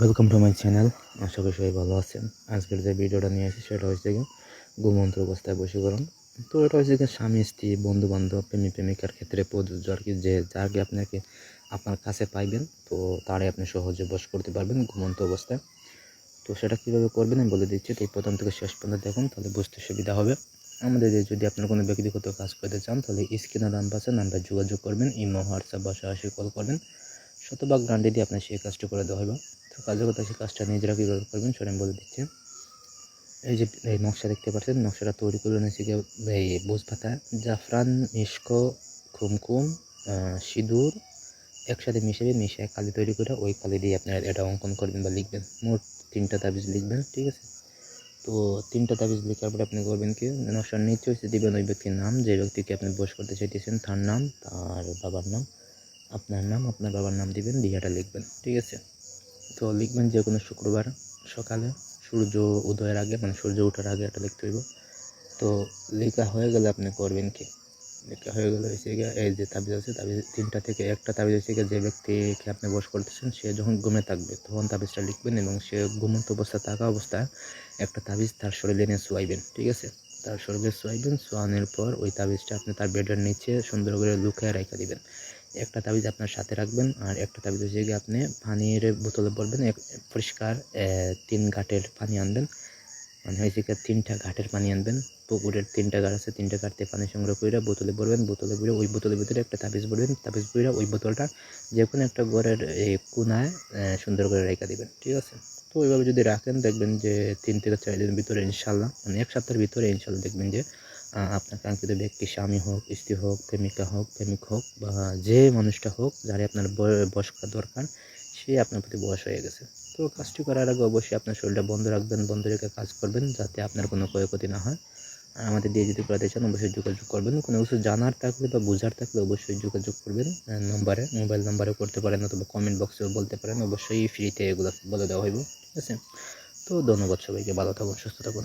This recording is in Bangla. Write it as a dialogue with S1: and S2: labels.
S1: ওয়েলকাম টু মাই চ্যানেল আশা করি সবাই ভালো আছেন। আজকের যে ভিডিওটা নিয়ে এসেছি সেটা হচ্ছে কি ঘুমন্ত অবস্থায় বশীকরণ তো এটা হচ্ছে কি স্বামী, স্ত্রী বন্ধু বান্ধব প্রেমিক প্রেমিকার ক্ষেত্রে প্রযোজ্য আর কি। যে যাকে আপনাকে আপনার কাছে পাইবেন, তো তারাই আপনি সহজে বশ করতে পারবেন ঘুমন্ত অবস্থায়। তো সেটা কীভাবে করবেন আমি বলে দিচ্ছি। তো এই প্রথম থেকে শেষ পর্যন্ত দেখুন, তাহলে বুঝতে সুবিধা হবে। আমাদের যদি আপনার কোনো ব্যক্তিগত কাজ করতে চান, তাহলে স্ক্রিনে নাম্বার আছে, নাম্বার যোগাযোগ করবেন, ইমো, হোয়াটসঅ্যাপ বা সরাসরি কল করবেন। শতভাগ গ্রান্টি দিয়ে আপনার সেই কাজটা করে দেওয়া হবে। তো কাজের কথা সেই কাজটা নিজেরা কীভাবে করবেন সেটা আমি বলে দিচ্ছি। এই যে এই নকশা দেখতে পাচ্ছেন, নকশাটা তৈরি হচ্ছে গিয়ে এই বোঝ পাতা জাফরান মিশকো কুমকুম সিঁদুর একসাথে মিশাবে মিশিয়ে কালি তৈরি করে ওই কালি দিয়ে আপনারা এটা অঙ্কন করবেন বা লিখবেন। মোট তিনটা তাবিজ লিখবেন, ঠিক আছে? তো তিনটা তাবিজ লেখার পরে আপনি করবেন কি নকশার নিচে হচ্ছে দিবেন ওই ব্যক্তির নাম, যে ব্যক্তিকে আপনি বস করতে চাইতেছেন তার নাম, তার বাবার নাম, আপনার নাম, আপনার বাবার নাম দিবেন দিয়াটা লিখবেন, ঠিক আছে? তো লিখবেন যে কোনো শুক্রবার সকালে, সূর্য উদয়ের আগে মানে সূর্য ওঠার আগে এটা লিখতে হইব। তো লেখা হয়ে গেলে আপনি করবেন কি? লেখা হয়ে গেলে হচ্ছে গিয়ে এই যে তাবিজ আছে, তাবিজ তিনটা থেকে একটা তাবিজ হচ্ছে গিয়ে যে ব্যক্তিকে আপনি বস করতেছেন, সে যখন ঘুমে থাকবে, তখন তাবিজটা লিখবেন এবং সে ঘুমন্ত অবস্থায় থাকা অবস্থায় একটা তাবিজ তার শরীরে নিয়ে শোয়াইবেন, ঠিক আছে? তার শরীরে শোয়াইবেন শোয়ানোর পর ওই তাবিজটা আপনি তার বেডের নিচে সুন্দর করে লুকিয়ে রেখে দিবেন। একটা তাবিজ আপনার সাথে রাখবেন আর একটা তাবিজ হচ্ছে গিয়ে আপনি পানির বোতলে এক- পরিষ্কার তিন ঘাটের পানি আনবেন। মানে হয়েছে কি তিনটা ঘাটের পানি আনবেন, পুকুরের তিনটা ঘাট আছে, তিনটা ঘাট থেকে পানি সংগ্রহ করে বোতলে ভরবেন বোতলে ভরে ওই বোতলের ভিতরে একটা তাবিজ ভরবেন তাবিজ ভরে ওই বোতলটা যে কোনো একটা ঘরের কোনায় সুন্দর করে রেখে দিবেন, ঠিক আছে? তো এভাবে যদি রাখেন, দেখবেন যে তিন থেকে চার দিনের ভিতরে ইনশাল্লাহ মানে এক সপ্তাহের ভিতরে ইনশাল্লাহ দেখবেন যে আপনার কাঙ্ক্ষিত ব্যক্তি স্বামী হোক, স্ত্রী হোক, প্রেমিকা হোক, প্রেমিক হোক বা যে মানুষটা হোক যারা আপনার বয়- বয়স করা দরকার, সে আপনার প্রতি বয়স হয়ে গেছে। তো কাজটি করার আগে অবশ্যই আপনার শরীরটা বন্ধ রাখবেন, বন্ধ রেখে কাজ করবেন, যাতে আপনার কোনো ক্ষয়ক্ষতি না হয়। আমাদের দিয়ে যদি করাতে চান, অবশ্যই যোগাযোগ করবেন। কোনো কিছু জানার থাকলে বা বোঝার থাকলে অবশ্যই যোগাযোগ করবেন। নম্বরে, মোবাইল নাম্বারে করতে পারেন অথবা কমেন্ট বক্সেও বলতে পারেন। অবশ্যই ফ্রিতে এগুলো বলে দেওয়া হইব। ঠিক আছে? তো ধন্যবাদ সবাইকে। ভালো থাকুন, সুস্থ থাকুন।